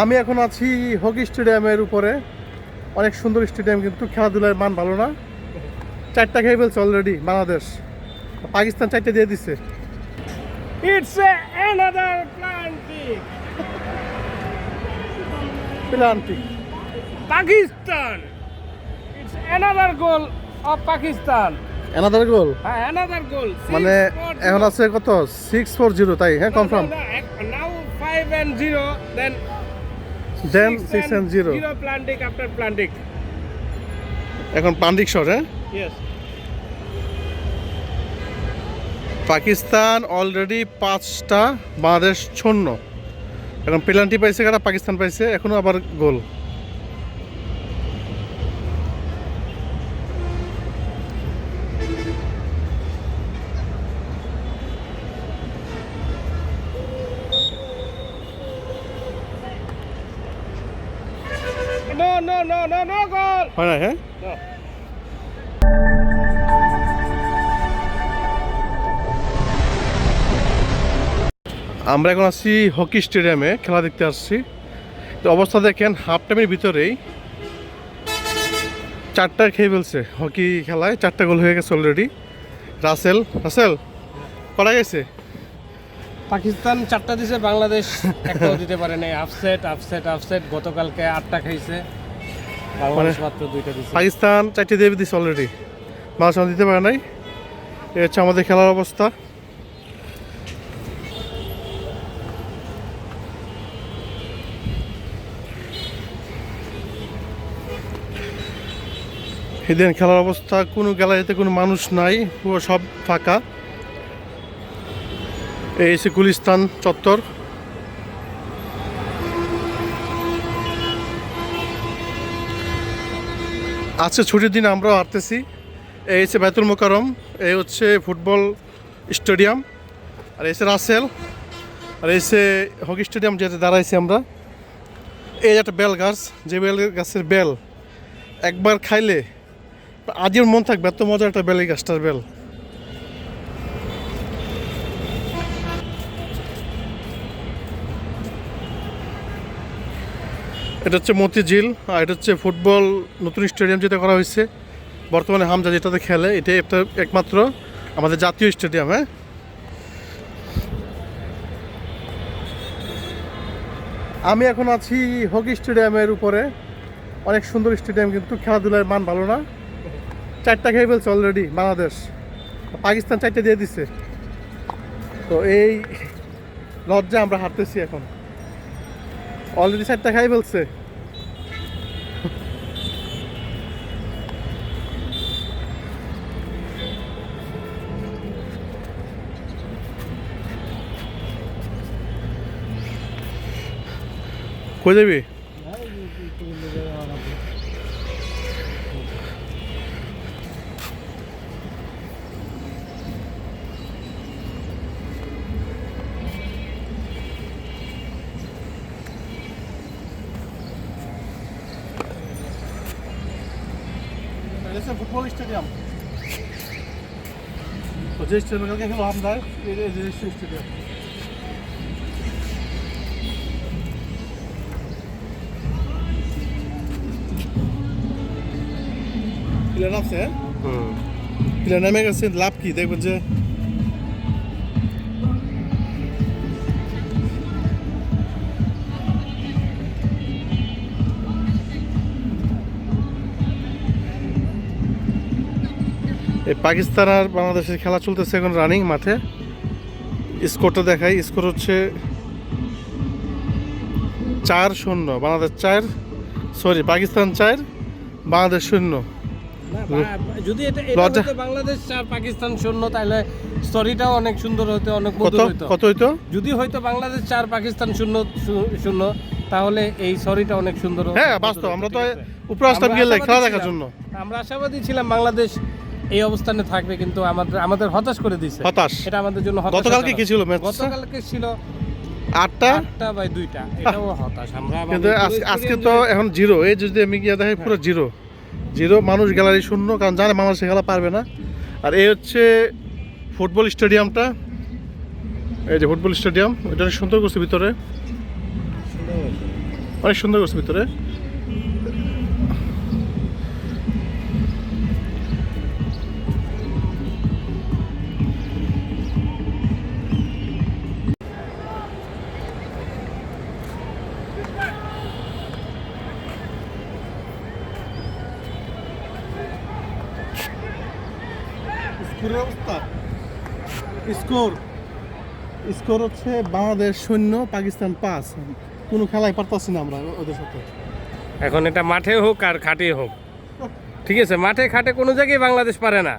আমি এখন আছি হকি স্টেডিয়ামের উপরে। অনেক সুন্দর স্টেডিয়াম কিন্তু খেলাধুলার মান ভালো না। চারটা খেয়ে ফেলছে অলরেডি বাংলাদেশ। পাকিস্তান চারটা দিয়ে দিচ্ছে of Pakistan. Another goal goal. Six মানে এখন আছে কত? সিক্স ফোর জিরো তাই হ্যাঁ confirm no, no, ac- Now five and zero. Then then six and zero Zero. planting after planting. এখন প্লান্টিক শট হ্যাঁ. পাকিস্তান অলরেডি পাঁচটা বাংলাদেশ শূন্য। এখন পেনাল্টি পাইছে কারা? পাকিস্তান পাইছে এখনও আবার গোল No, no, no, no, no goal. হয় না হ্যাঁ. আমরা এখন আসছি হকি স্টেডিয়ামে খেলা দেখতে আসছি তো অবস্থা দেখেন হাফ টাইমের ভিতরেই চারটা খেয়ে ফেলছে হকি খেলায় চারটা গোল হয়ে গেছে অলরেডি রাসেল রাসেল করা গেছে পাকিস্তান চারটা দিছে বাংলাদেশ একটাও দিতে পারে নাই। আপসেট আপসেট আপসেট গতকালকে আটটা খাইছে। বাংলাদেশ মাত্র দুইটা দিছে। পাকিস্তান চারটে দিয়ে দিচ্ছে অলরেডি বাংলাদেশ দিতে পারে নাই। এ হচ্ছে আমাদের খেলার অবস্থা। এদিন খেলার অবস্থা কোনো গ্যালারিতে কোনো মানুষ নাই পুরো সব ফাঁকা। এই গুলিস্তান চত্বর। আজকে ছুটির দিন আমরাও হারতেছি। এই হচ্ছে বেতুল মোকারম এই হচ্ছে ফুটবল স্টেডিয়াম, আর এসে রাসেল, আর এসে হকি স্টেডিয়াম যেতে দাঁড়াইছি আমরা। এই একটা বেল গাছ, যে বেল গাছের বেল, একবার খাইলে আজীবন মন থাকবে, এত মজার একটা বেল গাছটার বেল। এটা হচ্ছে মতিঝিল, আর এটা হচ্ছে ফুটবল নতুন স্টেডিয়াম যেটা করা হয়েছে। বর্তমানে হামজা যেটাতে খেলে, এটাই একটা একমাত্র আমাদের জাতীয় স্টেডিয়াম হ্যাঁ? আমি এখন আছি হকি স্টেডিয়ামের উপরে। অনেক সুন্দর স্টেডিয়াম, কিন্তু খেলাধুলার মান ভালো না। চারটা খেয়ে ফেলছে অলরেডি বাংলাদেশ। পাকিস্তান চারটা দিয়ে দিচ্ছে তো এই লজ্জা আমরা হারতেছি এখন। অলরেডি চারটা খাই ফেলছে। কই যাবি? ফুটবল স্টেডিয়াম তো যে স্টেডিয়ামে কালকে খেলো হামদার স্টেডিয়াম নামছে হ্যাঁ প্লেয়ার নামে গেছে লাভ কি দেখবেন যে পাকিস্তান আর বাংলাদেশের খেলা চলতেছে এখন রানিং মাঠে। স্কোরটা দেখাই স্কোর হচ্ছে চার শূন্য বাংলাদেশ চার সরি পাকিস্তান চার বাংলাদেশ শূন্য। যদি এটা বাংলাদেশ আর পাকিস্তান শূন্য তাহলে স্টোরিটাও অনেক সুন্দর হতো অনেক মধুর হতো কত হইতো? যদি হয়তো বাংলাদেশ চার পাকিস্তান শূন্য শূন্য তাহলে এই সরিটা অনেক সুন্দর হতো, হ্যাঁ বাস্তব আমরা তো? উপরে গেলে খেলা দেখার। জন্য। আমরা আশাবাদী ছিলাম বাংলাদেশ এই অবস্থানে থাকবে কিন্তু আমাদের আমাদের হতাশ করে দিছে হতাশ? এটা আমাদের জন্য হতাশ গতকালকে কি ছিল ম্যাচ? গতকালকে ছিল আটটা? আটটা বাই দুইটা। এটাও হতাশ। আমরা কিন্তু আজকে তো এখন জিরো। এই যদি আমি গিয়ে দেখি পুরো জিরো। জিরো মানুষ গ্যালারি শূন্য কারণ জানে বাংলাদেশে খেলা পারবে না। আর এই হচ্ছে ফুটবল স্টেডিয়ামটা। এই যে ফুটবল স্টেডিয়াম এটা সুন্দর করছে ভিতরে। অনেক সুন্দর করছে ভিতরে। স্কোরের অবস্থা। স্কোর স্কোর হচ্ছে বাংলাদেশ শূন্য, পাকিস্তান পাঁচ। কোনো খেলায় পারতাছি না আমরা ওদের সাথে। এখন এটা মাঠে হোক আর খাটে হোক। ঠিক আছে, মাঠে খাটে কোনো জায়গায় বাংলাদেশ পারে না।